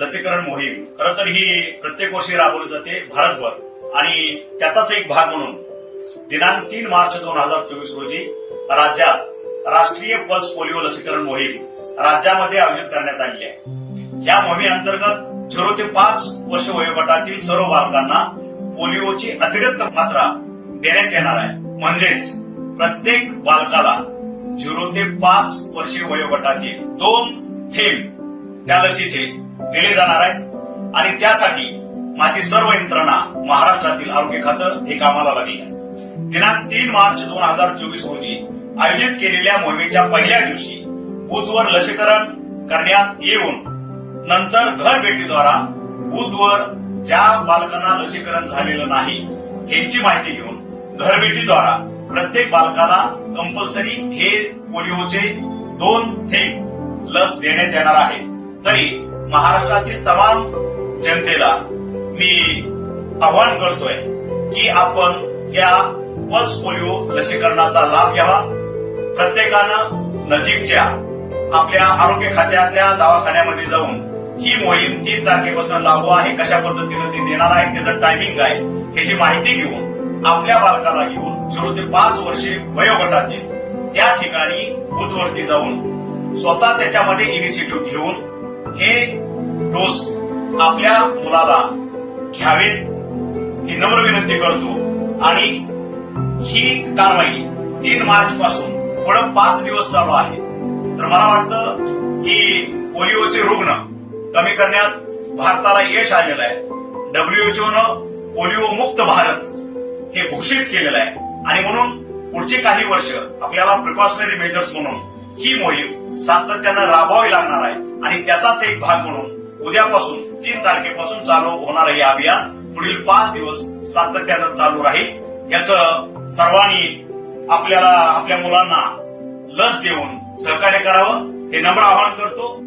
लसीकरण मोहीम. खरं तर ही प्रत्येक वर्षी राबवली जाते भारतभर. आणि त्याचाच एक भाग म्हणून दिनांक तीन मार्च दोन हजार चोवीस रोजी राज्यात राष्ट्रीय पल्स पोलिओ लसीकरण मोहीम राज्यामध्ये आयोजित करण्यात आलेली आहे. या मोहिमेअंतर्गत झिरो ते पाच वर्ष वयोगटातील सर्व बालकांना पोलिओची अतिरिक्त मात्रा देण्यात येणार आहे. म्हणजेच प्रत्येक बालकाला झिरो ते पाच वर्षे वयोगटातील दोन थेंब त्या लसीचे दिले जाणार आहेत. आणि त्यासाठी माझी सर्व यंत्रणा महाराष्ट्रातील आरोग्य खातं हे कामाला लागले आहे दिनांक तीन मार्च दोन हजार चोवीस रोजी आयोजित केलेल्या मोहिमेच्या पहिल्या दिवशी बूथवर लसीकरण करण्यात येऊन नंतर घर भेटीद्वारा बूथवर ज्या बालकांना लसीकरण झालेलं नाही यांची माहिती घेऊन घरभेटीद्वारा प्रत्येक बालकाला कंपल्सरी हे पोलिओचे दोन थेंब लस देण्यात येणार आहे. तरी महाराष्ट्रातील तमाम जनतेला मी आवाहन करतोय की आपण या पल्स पोलिओ लसीकरणाचा लाभ घ्यावा. प्रत्येकानं नजीकच्या आपल्या आरोग्य खात्यातल्या दवाखान्यामध्ये जाऊन ही मोहीम तीन तारखेपासून लागू आहे. कशा पद्धतीनं ते देणार आहे त्याचं टायमिंग आहे ह्याची माहिती घेऊन आपल्या बालकाला घेऊन झिरो ते पाच वर्षे वयोगटातील त्या ठिकाणी बूथवरती जाऊन स्वतः त्याच्यामध्ये इनिशिएटिव्ह घेऊन हे डोस आपल्या मुलाला घ्यावेत. ही नम्र विनंती करतो. आणि ही कारवाई तीन मार्च पासून पुढे पाच दिवस चालू आहे. तर मला वाटतं की पोलिओचे रुग्ण कमी करण्यात भारताला यश आलेलं आहे. डब्ल्यूएचओनं पोलिओ मुक्त भारत हे घोषित केलेलं आहे. आणि म्हणून पुढची काही वर्ष आपल्याला प्रिकॉशनरी मेजर्स म्हणून ही मोहीम सातत्यानं राबवावी लागणार आहे. आणि त्याचाच एक भाग म्हणून उद्यापासून तीन तारखेपासून चालू होणार हे अभियान. पुढील पाच दिवस सातत्यानं चालू राहील. याचं सर्वांनी आपल्याला आपल्या मुलांना लस देऊन सहकार्य करावं. हे नम्र आवाहन करतो.